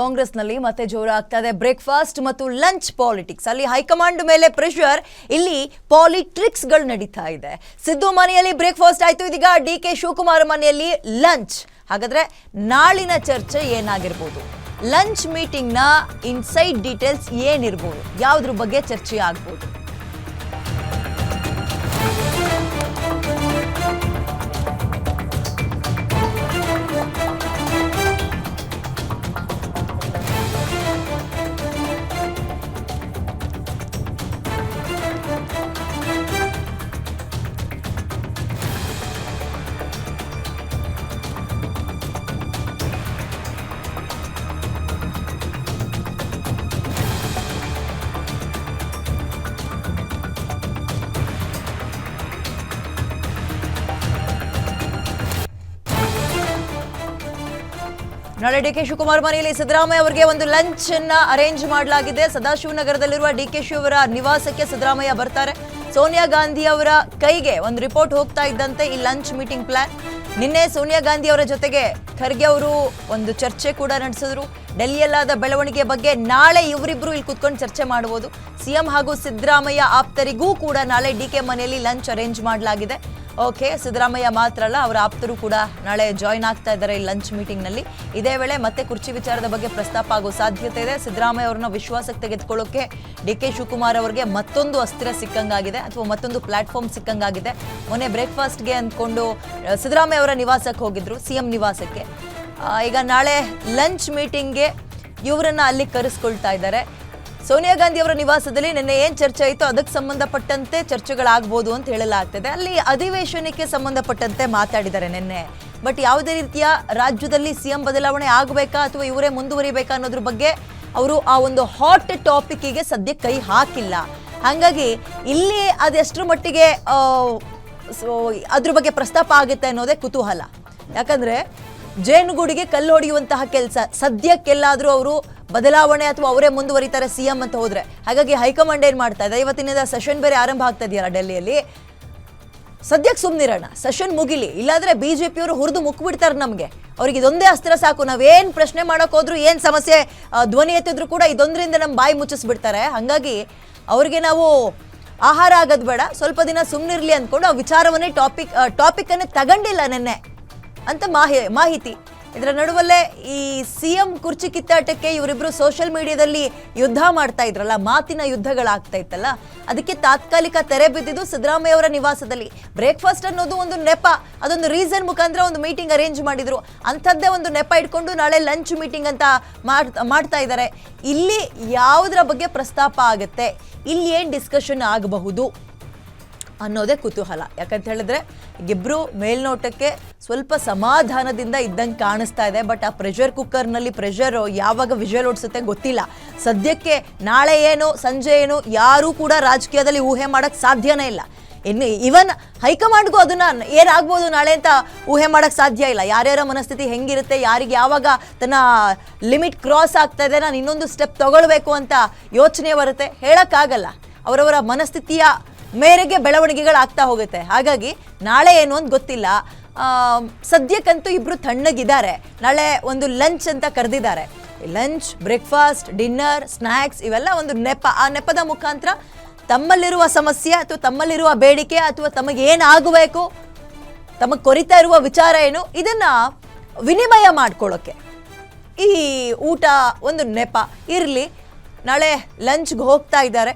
ಕಾಂಗ್ರೆಸ್ನಲ್ಲಿ ಮತ್ತೆ ಜೋರಾಗ್ತಾ ಇದೆ ಬ್ರೇಕ್ಫಾಸ್ಟ್ ಮತ್ತು ಲಂಚ್ ಪಾಲಿಟಿಕ್ಸ್. ಅಲ್ಲಿ ಹೈಕಮಾಂಡ್ ಮೇಲೆ ಪ್ರೆಷರ್, ಇಲ್ಲಿ ಪಾಲಿಟ್ರಿಕ್ಸ್ಗಳು ನಡೀತಾ ಇದೆ. ಸಿದ್ದು ಮನೆಯಲ್ಲಿ ಬ್ರೇಕ್ಫಾಸ್ಟ್ ಆಯ್ತು, ಇದೀಗ ಡಿ ಕೆ ಶಿವಕುಮಾರ್ ಮನೆಯಲ್ಲಿ ಲಂಚ್. ಹಾಗಾದ್ರೆ ನಾಳಿನ ಚರ್ಚೆ ಏನಾಗಿರ್ಬೋದು? ಲಂಚ್ ಮೀಟಿಂಗ್ನ ಇನ್ಸೈಡ್ ಡೀಟೇಲ್ಸ್ ಏನಿರ್ಬೋದು? ಯಾವುದ್ರ ಬಗ್ಗೆ ಚರ್ಚೆ ಆಗ್ಬೋದು? ನಾಳೆ ಡಿ ಶಿವಕುಮಾರ್ ಮನೆಯಲ್ಲಿ ಸಿದ್ದರಾಮಯ್ಯ ಅವರಿಗೆ ಒಂದು ಲಂಚ್ ಅನ್ನ ಅರೇಂಜ್ ಮಾಡಲಾಗಿದೆ. ಸದಾಶಿವನಗರದಲ್ಲಿರುವ ಡಿ ಕೆ ಶಿವರ ನಿವಾಸಕ್ಕೆ ಸಿದ್ದರಾಮಯ್ಯ ಬರ್ತಾರೆ. ಸೋನಿಯಾ ಗಾಂಧಿ ಅವರ ಕೈಗೆ ಒಂದು ರಿಪೋರ್ಟ್ ಹೋಗ್ತಾ ಇದ್ದಂತೆ ಈ ಲಂಚ್ ಮೀಟಿಂಗ್ ಪ್ಲಾನ್. ನಿನ್ನೆ ಸೋನಿಯಾ ಗಾಂಧಿ ಅವರ ಜೊತೆಗೆ ಖರ್ಗೆ ಅವರು ಒಂದು ಚರ್ಚೆ ಕೂಡ ನಡೆಸಿದ್ರು. ಡೆಲ್ಲಿಯಲ್ಲಾದ ಬೆಳವಣಿಗೆ ಬಗ್ಗೆ ನಾಳೆ ಇವರಿಬ್ರು ಇಲ್ಲಿ ಕುತ್ಕೊಂಡು ಚರ್ಚೆ ಮಾಡಬಹುದು ಸಿಎಂ ಹಾಗೂ ಸಿದ್ದರಾಮಯ್ಯ ಆಪ್ತರಿಗೂ ಕೂಡ ನಾಳೆ ಡಿ ಕೆ ಮನೆಯಲ್ಲಿ ಲಂಚ್ ಅರೇಂಜ್ ಮಾಡಲಾಗಿದೆ. ಓಕೆ, ಸಿದ್ದರಾಮಯ್ಯ ಮಾತ್ರ ಅಲ್ಲ, ಅವರ ಆಪ್ತರು ಕೂಡ ನಾಳೆ ಜಾಯ್ನ್ ಆಗ್ತಾ ಇದ್ದಾರೆ ಈ ಲಂಚ್ ಮೀಟಿಂಗ್ನಲ್ಲಿ ಇದೇ ವೇಳೆ ಮತ್ತೆ ಕುರ್ಚಿ ವಿಚಾರದ ಬಗ್ಗೆ ಪ್ರಸ್ತಾಪ ಆಗೋ ಸಾಧ್ಯತೆ ಇದೆ. ಸಿದ್ದರಾಮಯ್ಯ ಅವರನ್ನ ವಿಶ್ವಾಸಕ್ಕೆ ತೆಗೆದುಕೊಳ್ಳೋಕೆ ಡಿ ಕೆ ಶಿವಕುಮಾರ್ ಅವರಿಗೆ ಮತ್ತೊಂದು ಅಸ್ತ್ರ ಸಿಕ್ಕಂಗಾಗಿದೆ, ಅಥವಾ ಮತ್ತೊಂದು ಪ್ಲಾಟ್ಫಾರ್ಮ್ ಸಿಕ್ಕಂಗಾಗಿದೆ. ಮೊನ್ನೆ ಬ್ರೇಕ್ಫಾಸ್ಟ್ಗೆ ಅಂದ್ಕೊಂಡು ಸಿದ್ದರಾಮಯ್ಯ ಅವರ ನಿವಾಸಕ್ಕೆ ಹೋಗಿದ್ರು, ಸಿಎಂ ನಿವಾಸಕ್ಕೆ. ಈಗ ನಾಳೆ ಲಂಚ್ ಮೀಟಿಂಗ್ಗೆ ಇವರನ್ನ ಅಲ್ಲಿ ಕರೆಸ್ಕೊಳ್ತಾ ಇದ್ದಾರೆ. ಸೋನಿಯಾ ಗಾಂಧಿ ಅವರ ನಿವಾಸದಲ್ಲಿ ನಿನ್ನೆ ಏನ್ ಚರ್ಚೆ ಆಯಿತು ಅದಕ್ಕೆ ಸಂಬಂಧಪಟ್ಟಂತೆ ಚರ್ಚೆಗಳಾಗ್ಬೋದು ಅಂತ ಹೇಳಲಾಗ್ತದೆ. ಅಲ್ಲಿ ಅಧಿವೇಶನಕ್ಕೆ ಸಂಬಂಧಪಟ್ಟಂತೆ ಮಾತಾಡಿದ್ದಾರೆ ನಿನ್ನೆ. ಬಟ್ ಯಾವುದೇ ರೀತಿಯ ರಾಜ್ಯದಲ್ಲಿ ಸಿಎಂ ಬದಲಾವಣೆ ಆಗಬೇಕಾ ಅಥವಾ ಇವರೇ ಮುಂದುವರಿಬೇಕಾ ಅನ್ನೋದ್ರ ಬಗ್ಗೆ ಅವರು ಆ ಒಂದು ಹಾಟ್ ಟಾಪಿಕ್ಕಿಗೆ ಸದ್ಯ ಕೈ ಹಾಕಿಲ್ಲ. ಹಾಗಾಗಿ ಇಲ್ಲಿ ಅದೆಷ್ಟರ ಮಟ್ಟಿಗೆ ಅದ್ರ ಬಗ್ಗೆ ಪ್ರಸ್ತಾಪ ಆಗುತ್ತೆ ಅನ್ನೋದೇ ಕುತೂಹಲ. ಯಾಕಂದ್ರೆ ಜೇನುಗೂಡಿಗೆ ಕಲ್ಲು ಹೊಡೆಯುವಂತಹ ಕೆಲಸ. ಸದ್ಯಕ್ಕೆಲ್ಲಾದರೂ ಅವರು ಬದಲಾವಣೆ ಅಥವಾ ಅವರೇ ಮುಂದುವರಿತಾರೆ ಸಿಎಂ ಅಂತ ಹೋದ್ರೆ. ಹಾಗಾಗಿ ಹೈಕಮಾಂಡ್ ಏನ್ ಮಾಡ್ತಾ ಇದೆ? ಇವತ್ತಿನಿಂದ ಸೆಷನ್ ಬೇರೆ ಆರಂಭ ಆಗ್ತಾ ಇದೆಯಲ್ಲ ಡೆಲ್ಲಿಯಲ್ಲಿ. ಸದ್ಯಕ್ಕೆ ಸುಮ್ಮನಿರೋಣ ಸೆಷನ್ ಮುಗಿಲಿ. ಇಲ್ಲಾಂದ್ರೆ ಬಿಜೆಪಿಯವರು ಹುರಿದು ಮುಕ್ಬಿಡ್ತಾರೆ ನಮಗೆ. ಅವ್ರಿಗೆ ಇದೊಂದೇ ಅಸ್ತ್ರ ಸಾಕು. ನಾವೇನು ಪ್ರಶ್ನೆ ಹೋದ್ರು ಏನ್ ಸಮಸ್ಯೆ ಧ್ವನಿ ಎತ್ತಿದ್ರು ಕೂಡ ಇದೊಂದರಿಂದ ನಮ್ಮ ಬಾಯಿ ಮುಚ್ಚಿಸ್ಬಿಡ್ತಾರೆ. ಹಾಗಾಗಿ ಅವ್ರಿಗೆ ನಾವು ಆಹಾರ ಆಗೋದು ಬೇಡ. ಸ್ವಲ್ಪ ದಿನ ಸುಮ್ಮನಿರಲಿ ಅಂದ್ಕೊಂಡು ಆ ವಿಚಾರವನ್ನೇ ಟಾಪಿಕ್ ಟಾಪಿಕನ್ನೇ ತಗೊಂಡಿಲ್ಲ ನೆನ್ನೆ. ಅಂತ ಮಾಹಿ, ಮಾಹಿತಿ. ಇದರ ನಡುವಲ್ಲೇ ಈ ಸಿ ಎಂ ಕುರ್ಚಿ ಕಿತ್ತಾಟಕ್ಕೆ ಇವರಿಬ್ರು ಸೋಷಿಯಲ್ ಮೀಡಿಯಾದಲ್ಲಿ ಯುದ್ಧ ಮಾಡ್ತಾ ಇದ್ರಲ್ಲ, ಮಾತಿನ ಯುದ್ಧಗಳಾಗ್ತಾ ಇತ್ತಲ್ಲ, ಅದಕ್ಕೆ ತಾತ್ಕಾಲಿಕ ತೆರೆ ಬಿದ್ದಿದ್ದು ಸಿದ್ದರಾಮಯ್ಯ ಅವರ ನಿವಾಸದಲ್ಲಿ. ಬ್ರೇಕ್ಫಾಸ್ಟ್ ಅನ್ನೋದು ಒಂದು ನೆಪ, ಅದೊಂದು ರೀಸನ್ ಮುಖಾಂತರ ಒಂದು ಮೀಟಿಂಗ್ ಅರೇಂಜ್ ಮಾಡಿದ್ರು. ಅಂಥದ್ದೇ ಒಂದು ನೆಪ ಇಟ್ಕೊಂಡು ನಾಳೆ ಲಂಚ್ ಮೀಟಿಂಗ್ ಅಂತ ಮಾಡ್- ಮಾಡ್ತಾ ಇದ್ದಾರೆ ಇಲ್ಲಿ ಯಾವುದರ ಬಗ್ಗೆ ಪ್ರಸ್ತಾಪ ಆಗುತ್ತೆ? ಇಲ್ಲಿ ಏನು ಡಿಸ್ಕಷನ್ ಆಗಬಹುದು? ಅನ್ನೋದೇ ಕುತೂಹಲ. ಯಾಕಂತ ಹೇಳಿದ್ರೆ, ಇಬ್ರು ಮೇಲ್ನೋಟಕ್ಕೆ ಸ್ವಲ್ಪ ಸಮಾಧಾನದಿಂದ ಇದ್ದಂಗೆ ಕಾಣಿಸ್ತಾ ಇದೆ, ಬಟ್ ಆ ಪ್ರೆಷರ್ ಕುಕ್ಕರ್ನಲ್ಲಿ ಪ್ರೆಷರ್ ಯಾವಾಗ ವಿಜುವಲ್ ಓಡಿಸುತ್ತೆ ಗೊತ್ತಿಲ್ಲ. ಸದ್ಯಕ್ಕೆ ನಾಳೆ ಏನು, ಸಂಜೆ ಏನು, ಯಾರೂ ಕೂಡ ರಾಜಕೀಯದಲ್ಲಿ ಊಹೆ ಮಾಡೋಕ್ಕೆ ಸಾಧ್ಯನೇ ಇಲ್ಲ. ಇನ್ನು ಈವನ್ ಹೈಕಮಾಂಡ್ಗೂ ಅದನ್ನ ಏನಾಗ್ಬೋದು ನಾಳೆ ಅಂತ ಊಹೆ ಮಾಡೋಕ್ಕೆ ಸಾಧ್ಯ ಇಲ್ಲ. ಯಾರ್ಯಾರ ಮನಸ್ಥಿತಿ ಹೆಂಗಿರುತ್ತೆ, ಯಾರಿಗೆ ಯಾವಾಗ ತನ್ನ ಲಿಮಿಟ್ ಕ್ರಾಸ್ ಆಗ್ತಾ ಇದೆ, ನಾನು ಇನ್ನೊಂದು ಸ್ಟೆಪ್ ತಗೊಳ್ಬೇಕು ಅಂತ ಯೋಚನೆ ಬರುತ್ತೆ. ಹೇಳೋಕ್ಕಾಗಲ್ಲ. ಅವರವರ ಮನಸ್ಥಿತಿಯ ಮೇರೆಗೆ ಬೆಳವಣಿಗೆಗಳು ಆಗ್ತಾ ಹೋಗುತ್ತೆ. ಹಾಗಾಗಿ ನಾಳೆ ಏನು ಅಂತ ಗೊತ್ತಿಲ್ಲ. ಸದ್ಯಕ್ಕಂತೂ ಇಬ್ಬರು ತಣ್ಣಗಿದ್ದಾರೆ. ನಾಳೆ ಒಂದು ಲಂಚ್ ಅಂತ ಕರೆದಿದ್ದಾರೆ. ಲಂಚ್, ಬ್ರೇಕ್ಫಾಸ್ಟ್, ಡಿನ್ನರ್ ಸ್ನ್ಯಾಕ್ಸ್ ಇವೆಲ್ಲ ಒಂದು ನೆಪ, ಆ ನೆಪದ ಮುಖಾಂತರ ತಮ್ಮಲ್ಲಿರುವ ಸಮಸ್ಯೆ ಅಥವಾ ತಮ್ಮಲ್ಲಿರುವ ಬೇಡಿಕೆ ಅಥವಾ ತಮಗೆ ಏನಾಗಬೇಕು ತಮಗೆ ಕೊರಿತಾ ಇರುವ ವಿಚಾರ ಏನು, ಇದನ್ನ ವಿನಿಮಯ ಮಾಡ್ಕೊಳ್ಳೋಕೆ. ಈ ಊಟ ಒಂದು ನೆಪ. ಇರಲಿ, ನಾಳೆ ಲಂಚ್ಗೆ ಹೋಗ್ತಾ ಇದ್ದಾರೆ.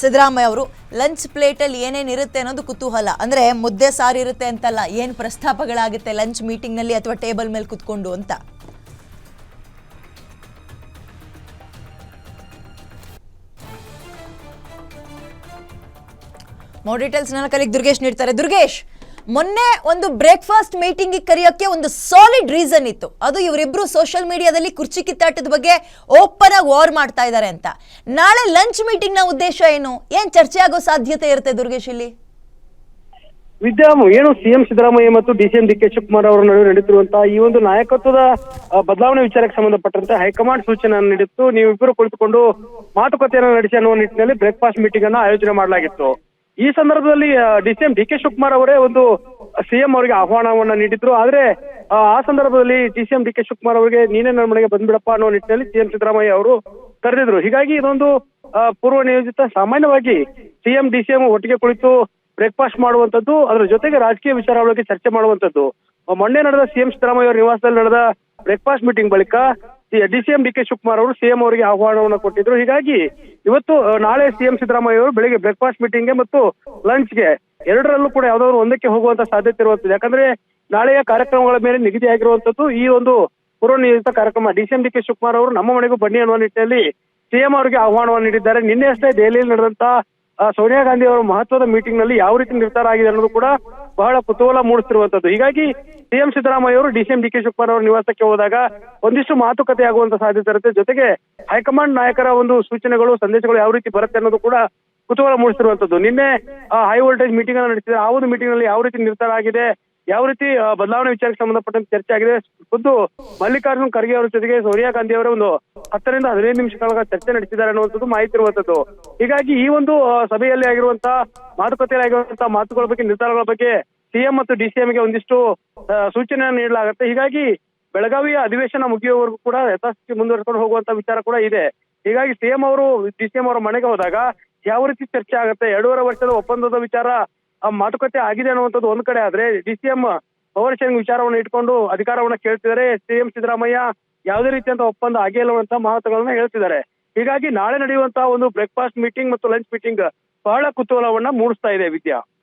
ಸಿದ್ದರಾಮಯ್ಯ ಅವರು ಲಂಚ್ ಪ್ಲೇಟಲ್ಲಿ ಏನೇನು ಇರುತ್ತೆ ಅನ್ನೋದು ಕುತೂಹಲ. ಅಂದರೆ ಮುದ್ದೆ ಸಾರು ಇರುತ್ತೆ ಅಂತಲ್ಲ, ಏನು ಪ್ರಸ್ತಾಪಗಳಾಗುತ್ತೆ ಲಂಚ್ ಮೀಟಿಂಗ್ನಲ್ಲಿ ಅಥವಾ ಟೇಬಲ್ ಮೇಲೆ ಕುತ್ಕೊಂಡು ಅಂತ? ಮೋರ್ ಡೀಟೇಲ್ಸ್ ನನ್ನ ಕಲಿಗೆ ದುರ್ಗೇಶ್ ನೀಡ್ತಾರೆ. ದುರ್ಗೇಶ್ ಮೊನ್ನೆ ಒಂದು ಬ್ರೇಕ್ಫಾಸ್ಟ್ ಮೀಟಿಂಗ್ ಕರೆಯೋಕ್ಕೆ ಒಂದು ಸಾಲಿಡ್ ರೀಸನ್ ಇತ್ತು. ಅದು ಇವರಿಬ್ರು ಸೋಷಿಯಲ್ ಮೀಡಿಯಾದಲ್ಲಿ ಕುರ್ಚಿ ಕಿತ್ತಾಟದ ಬಗ್ಗೆ ಓಪನ್ ಆಗಿ ವಾರ್ ಮಾಡ್ತಾ ಇದ್ದಾರೆ ಅಂತ. ನಾಳೆ ಲಂಚ್ ಮೀಟಿಂಗ್ನ ಉದ್ದೇಶ ಏನು? ಏನ್ ಚರ್ಚೆ ಆಗೋ ಸಾಧ್ಯತೆ ಇರುತ್ತೆ ದುರ್ಗೇಶ್ ಇಲ್ಲಿ? ವಿದ್ಯಾಮ್ ಏನು ಸಿಎಂ ಸಿದ್ದರಾಮಯ್ಯ ಮತ್ತು ಡಿಸಿಎಂ ಡಿ ಕೆ ಶಿವಕುಮಾರ್ ಅವರ ನಡುವೆ ನಡೆಯುತ್ತಿರುವಂತಹ ಈ ಒಂದು ನಾಯಕತ್ವದ ಬದಲಾವಣೆ ವಿಚಾರಕ್ಕೆ ಸಂಬಂಧಪಟ್ಟಂತೆ ಹೈಕಮಾಂಡ್ ಸೂಚನೆಯನ್ನು ನೀಡಿತ್ತು. ನೀವಿಬ್ಬರು ಕುಳಿತುಕೊಂಡು ಮಾತುಕತೆಯನ್ನು ನಡೆಸಿ ಅನ್ನುವ ನಿಟ್ಟಿನಲ್ಲಿ ಬ್ರೇಕ್ಫಾಸ್ಟ್ ಮೀಟಿಂಗ್ ಅನ್ನು ಆಯೋಜನೆ ಮಾಡಲಾಗಿತ್ತು. ಈ ಸಂದರ್ಭದಲ್ಲಿ D C M D K Shivakumar ಅವರೇ ಒಂದು ಸಿಎಂ ಅವರಿಗೆ ಆಹ್ವಾನವನ್ನ ನೀಡಿದ್ರು. ಆದ್ರೆ ಆ, ಸಂದರ್ಭದಲ್ಲಿ D C M D K Shivakumar ಅವರಿಗೆ ನೀನೇ ನನ್ನ ಮನೆಗೆ ಬಂದ್ಬಿಡಪ್ಪ ಅನ್ನೋ ನಿಟ್ಟಿನಲ್ಲಿ ಸಿಎಂ ಸಿದ್ದರಾಮಯ್ಯ ಅವರು ಕರೆದಿದ್ರು. ಹೀಗಾಗಿ ಇದೊಂದು ಪೂರ್ವ ನಿಯೋಜಿತ ಸಾಮಾನ್ಯವಾಗಿ ಸಿಎಂ ಡಿ ಸಿ ಎಂ ಒಟ್ಟಿಗೆ ಕುಳಿತು ಬ್ರೇಕ್ಫಾಸ್ಟ್ ಮಾಡುವಂತದ್ದು ಅದರ ಜೊತೆಗೆ ರಾಜಕೀಯ ಬಗ್ಗೆ ಚರ್ಚೆ ಮಾಡುವಂತದ್ದು ಮೊನ್ನೆ ನಡೆದ ಸಿಎಂ ಸಿದ್ದರಾಮಯ್ಯ ಅವರ ನಿವಾಸದಲ್ಲಿ ನಡೆದ ಬ್ರೇಕ್ಫಾಸ್ಟ್ ಮೀಟಿಂಗ್ ಬಳಿಕ D C M D K Shivakumar ಅವರು ಸಿಎಂ ಅವರಿಗೆ ಆಹ್ವಾನವನ್ನು ಕೊಟ್ಟಿದ್ರು. ಹೀಗಾಗಿ ಇವತ್ತು ನಾಳೆ ಸಿಎಂ ಸಿದ್ದರಾಮಯ್ಯ ಅವರು ಬೆಳಿಗ್ಗೆ ಬ್ರೇಕ್ಫಾಸ್ಟ್ ಮೀಟಿಂಗ್ಗೆ ಮತ್ತು ಲಂಚ್ಗೆ ಎರಡರಲ್ಲೂ ಕೂಡ ಯಾವ್ದಾದ್ರು ಒಂದಕ್ಕೆ ಹೋಗುವಂತ ಸಾಧ್ಯತೆ ಇರುವಂತದ್ದು ಯಾಕಂದ್ರೆ ನಾಳೆಯ ಕಾರ್ಯಕ್ರಮಗಳ ಮೇಲೆ ನಿಗದಿಯಾಗಿರುವಂತದ್ದು ಈ ಒಂದು ಪೂರ್ವ ನಿಯೋಜಿತ ಕಾರ್ಯಕ್ರಮ D C M D K Shivakumar ಅವರು ನಮ್ಮ ಮನೆಗೂ ಬನ್ನಿ ಅನ್ನುವ ನಿಟ್ಟಿನಲ್ಲಿ ಸಿಎಂ ಅವರಿಗೆ ಆಹ್ವಾನವನ್ನು ನೀಡಿದ್ದಾರೆ. ನಿನ್ನೆ ಅಷ್ಟೇ ದೆಹಲಿಯಲ್ಲಿ ನಡೆದಂತ ಸೋನಿಯಾ ಗಾಂಧಿ ಅವರ ಮಹತ್ವದ ಮೀಟಿಂಗ್ನಲ್ಲಿ ಯಾವ ರೀತಿ ನಿರ್ಧಾರ ಆಗಿದೆ ಅನ್ನೋದು ಕೂಡ ಬಹಳ ಕುತೂಹಲ ಮೂಡಿಸ್ತಿರುವಂತದ್ದು. ಹೀಗಾಗಿ ಸಿಎಂ ಸಿದ್ದರಾಮಯ್ಯ ಅವರು ಡಿಸಿಎಂ ಡಿ ಕೆ ಶಿವಕುಮಾರ್ ಅವರ ನಿವಾಸಕ್ಕೆ ಹೋದಾಗ ಒಂದಿಷ್ಟು ಮಾತುಕತೆ ಆಗುವಂತ ಸಾಧ್ಯತೆ ಇರುತ್ತೆ. ಜೊತೆಗೆ ಹೈಕಮಾಂಡ್ ನಾಯಕರ ಒಂದು ಸೂಚನೆಗಳು, ಸಂದೇಶಗಳು ಯಾವ ರೀತಿ ಬರುತ್ತೆ ಅನ್ನೋದು ಕೂಡ ಕುತೂಹಲ ಮೂಡಿಸಿರುವಂತದ್ದು ನಿನ್ನೆ ಹೈ ವೋಲ್ಟೇಜ್ ಮೀಟಿಂಗ್ ಅನ್ನು ನಡೆಸಿದ್ರೆ ಆ ಒಂದು ಮೀಟಿಂಗ್ನಲ್ಲಿ ಯಾವ ರೀತಿ ನಿರ್ಧಾರ ಆಗಿದೆ? ಯಾವ ರೀತಿ ಬದಲಾವಣೆ ವಿಚಾರಕ್ಕೆ ಸಂಬಂಧಪಟ್ಟಂತೆ ಚರ್ಚೆ ಆಗಿದೆ. ಖುದ್ದು ಮಲ್ಲಿಕಾರ್ಜುನ್ ಖರ್ಗೆ ಅವರ ಜೊತೆಗೆ ಸೋನಿಯಾ ಗಾಂಧಿ ಅವರ ಒಂದು ಹತ್ತರಿಂದ ಹದಿನೈದು ನಿಮಿಷಗಳ ಚರ್ಚೆ ನಡೆಸಿದ್ದಾರೆ ಅನ್ನುವಂಥದ್ದು ಮಾಹಿತಿ ಇರುವಂತದ್ದು ಹೀಗಾಗಿ ಈ ಒಂದು ಸಭೆಯಲ್ಲಿ ಆಗಿರುವಂತಹ ಮಾತುಕತೆ ಆಗಿರುವಂತಹ ಮಾತುಗಳ ಬಗ್ಗೆ, ನಿರ್ಧಾರಗಳ ಬಗ್ಗೆ ಸಿಎಂ ಮತ್ತು ಡಿಸಿಎಂಗೆ ಒಂದಿಷ್ಟು ಸೂಚನೆ ನೀಡಲಾಗುತ್ತೆ. ಹೀಗಾಗಿ ಬೆಳಗಾವಿಯ ಅಧಿವೇಶನ ಮುಗಿಯುವವರೆಗೂ ಕೂಡ ಯಥಾಸ್ಥಿತಿ ಮುಂದುವರಿಸಿಕೊಂಡು ಹೋಗುವಂತ ವಿಚಾರ ಕೂಡ ಇದೆ. ಹೀಗಾಗಿ ಸಿಎಂ ಅವರು, ಡಿಸಿಎಂ ಅವರ ಮನೆಗೆ ಹೋದಾಗ ಯಾವ ರೀತಿ ಚರ್ಚೆ ಆಗುತ್ತೆ? ಎರಡೂವರೆ ವರ್ಷದ ಒಪ್ಪಂದದ ವಿಚಾರ ಆ ಮಾತುಕತೆ ಆಗಿದೆ ಅನ್ನುವಂಥದ್ದು ಒಂದ್ ಕಡೆ ಆದ್ರೆ ಡಿಸಿಎಂ ಪವರ್ ಶೇರಿಂಗ್ ವಿಚಾರವನ್ನು ಇಟ್ಕೊಂಡು ಅಧಿಕಾರವನ್ನ ಕೇಳ್ತಿದ್ದಾರೆ. ಸಿಎಂ ಸಿದ್ದರಾಮಯ್ಯ ಯಾವುದೇ ರೀತಿಯಂತ ಒಪ್ಪಂದ ಆಗಿಲ್ಲವಂತ ಮಾತುಗಳನ್ನ ಹೇಳ್ತಿದ್ದಾರೆ. ಹೀಗಾಗಿ ನಾಳೆ ನಡೆಯುವಂತಹ ಒಂದು ಬ್ರೇಕ್ಫಾಸ್ಟ್ ಮೀಟಿಂಗ್ ಮತ್ತು ಲಂಚ್ ಮೀಟಿಂಗ್ ಬಹಳ ಕುತೂಹಲವನ್ನ ಮೂಡಿಸ್ತಾ ಇದೆ ವಿದ್ಯಾ.